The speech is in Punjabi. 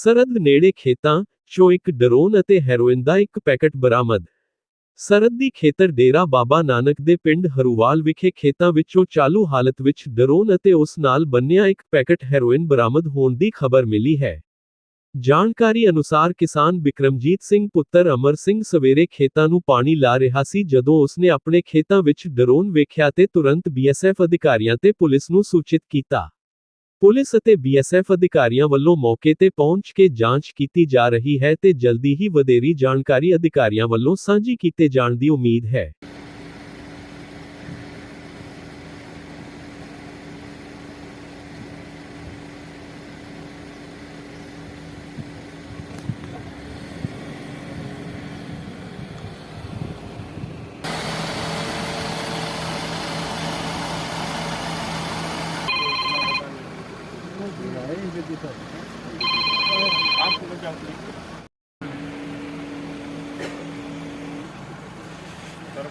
ਸਰਦ ਨੇੜੇ ਖੇਤਾਂ, 'ਚੋਂ ਇੱਕ ਡਰੋਨ ਅਤੇ ਹੈਰੋਇਨ ਦਾ ਇੱਕ ਪੈਕੇਟ ਬਰਾਮਦ। ਸਰਹੱਦੀ ਖੇਤਰ ਡੇਰਾ ਬਾਬਾ ਨਾਨਕ ਦੇ ਪਿੰਡ ਹਰੂਵਾਲ ਵਿਖੇ ਖੇਤਾਂ ਵਿੱਚੋਂ ਚਾਲੂ ਹਾਲਤ ਵਿੱਚ ਡਰੋਨ ਅਤੇ ਉਸ ਨਾਲ ਬੰਨਿਆ ਇੱਕ ਪੈਕੇਟ ਹੈਰੋਇਨ ਬਰਾਮਦ ਹੋਣ ਦੀ ਖਬਰ ਮਿਲੀ ਹੈ। ਜਾਣਕਾਰੀ ਅਨੁਸਾਰ ਕਿਸਾਨ ਬਿਕਰਮਜੀਤ ਸਿੰਘ, ਪੁੱਤਰ ਅਮਰ ਸਿੰਘ ਸਵੇਰੇ ਖੇਤਾਂ ਨੂੰ ਪਾਣੀ ਲਾ ਰਿਹਾ ਸੀ ਜਦੋਂ ਉਸਨੇ ਆਪਣੇ ਖੇਤਾਂ ਵਿੱਚ ਡਰੋਨ ਵੇਖਿਆ ਤੇ ਤੁਰੰਤ ਬੀਐਸਐਫ ਅਧਿਕਾਰੀਆਂ ਤੇ ਪੁਲਿਸ ਨੂੰ ਸੂਚਿਤ ਕੀਤਾ। ਪੁਲਿਸ ਅਤੇ ਬੀਐਸਐਫ ਅਧਿਕਾਰੀਆਂ ਵੱਲੋਂ ਮੌਕੇ ਤੇ ਪਹੁੰਚ ਕੇ ਜਾਂਚ ਕੀਤੀ ਜਾ ਰਹੀ ਹੈ ਤੇ ਜਲਦੀ ਹੀ ਵਧੇਰੀ ਜਾਣਕਾਰੀ ਅਧਿਕਾਰੀਆਂ ਵੱਲੋਂ ਸਾਂਝੀ ਕੀਤੇ ਜਾਣ ਦੀ ਉਮੀਦ ਹੈ। ਸਰ